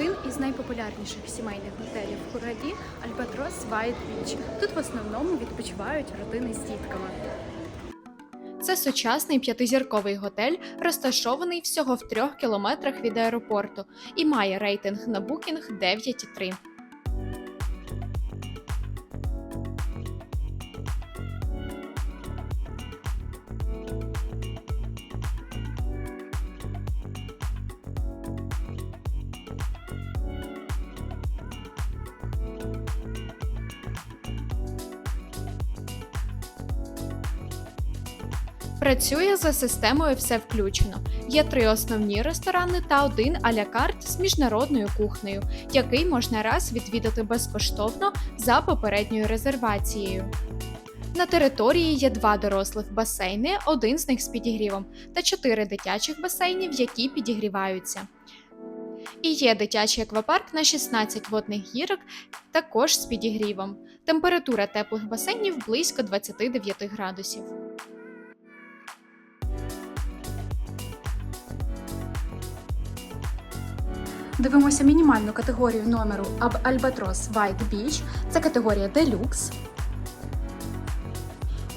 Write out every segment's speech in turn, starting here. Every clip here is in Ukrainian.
Один із найпопулярніших сімейних готелів в Хургаді – Альбатрос Вайт Beach. Тут в основному відпочивають родини з дітками. Це сучасний п'ятизірковий готель, розташований всього в трьох кілометрах від аеропорту і має рейтинг на Booking 9,3. Працює за системою все включено. Є три основні ресторани та один а-ля карт з міжнародною кухнею, який можна раз відвідати безкоштовно за попередньою резервацією. На території є два дорослих басейни, один з них з підігрівом, та чотири дитячих басейнів, які підігріваються. І є дитячий аквапарк на 16 водних гірок, також з підігрівом. Температура теплих басейнів близько 29 градусів. Дивимося мінімальну категорію номеру Ab- Albatros White Beach. Це категорія Deluxe.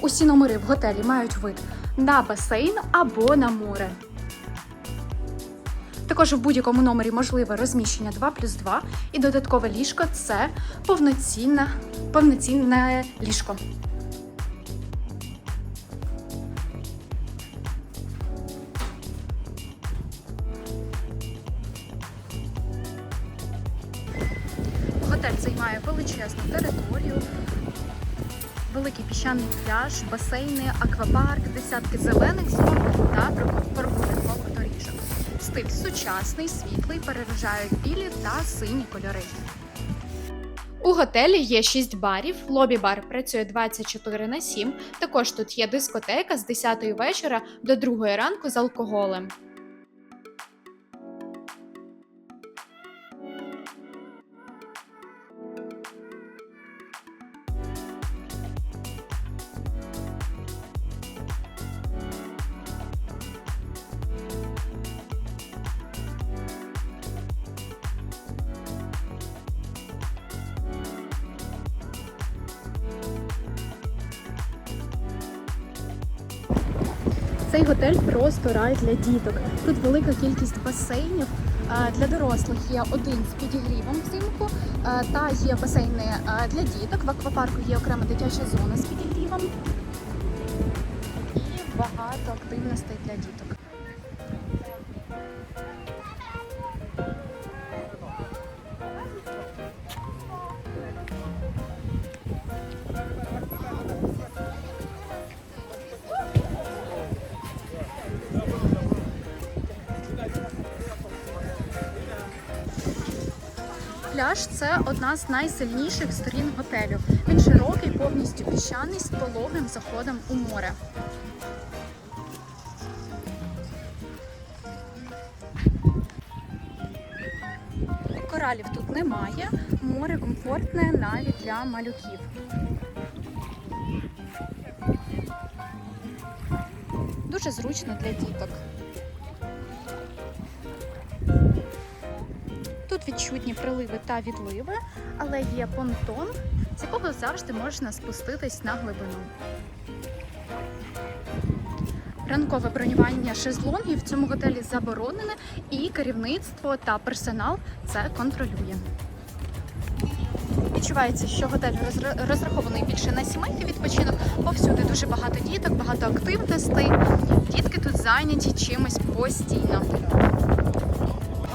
Усі номери в готелі мають вид на басейн або на море. Також в будь-якому номері можливе розміщення 2 плюс 2 і додаткове ліжко це повноцінне, повноцінне ліжко. Готель займає величезну територію, великий піщаний пляж, басейни, аквапарк, десятки зелених зон та прогулянкових доріжок. Стиль сучасний, світлий, переважають білі та сині кольори. У готелі є 6 барів. Лобі-бар працює 24 на 7. Також тут є дискотека з 10 вечора до 2 ранку з алкоголем. Цей готель просто рай для діток. Тут велика кількість басейнів. Для дорослих є один з підігрівом взимку, та є басейни для діток. В аквапарку є окрема дитяча зона з підігрівом і багато активностей для діток. Пляж це одна з найсильніших сторін готелю. Він широкий, повністю піщаний з пологим заходом у море. Коралів тут немає, море комфортне навіть для малюків. Дуже зручно для діток. Тут відчутні приливи та відливи, але є понтон, з якого завжди можна спуститись на глибину. Ранкове бронювання шезлонгів в цьому готелі заборонене, і керівництво та персонал це контролює. Відчувається, що готель розрахований більше на сімейний відпочинок. Повсюди дуже багато діток, багато активностей. Дітки тут зайняті чимось постійно.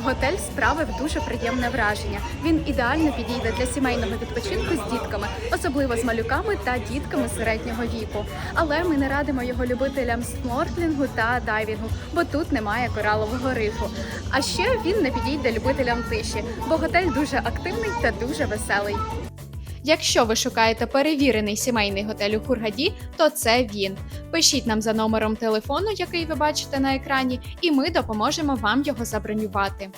Готель справив дуже приємне враження. Він ідеально підійде для сімейного відпочинку з дітками, особливо з малюками та дітками середнього віку. Але ми не радимо його любителям снорклінгу та дайвінгу, бо тут немає коралового рифу. А ще він не підійде любителям тиші, бо готель дуже активний та дуже веселий. Якщо ви шукаєте перевірений сімейний готель у Хургаді, то це він. Пишіть нам за номером телефону, який ви бачите на екрані, і ми допоможемо вам його забронювати.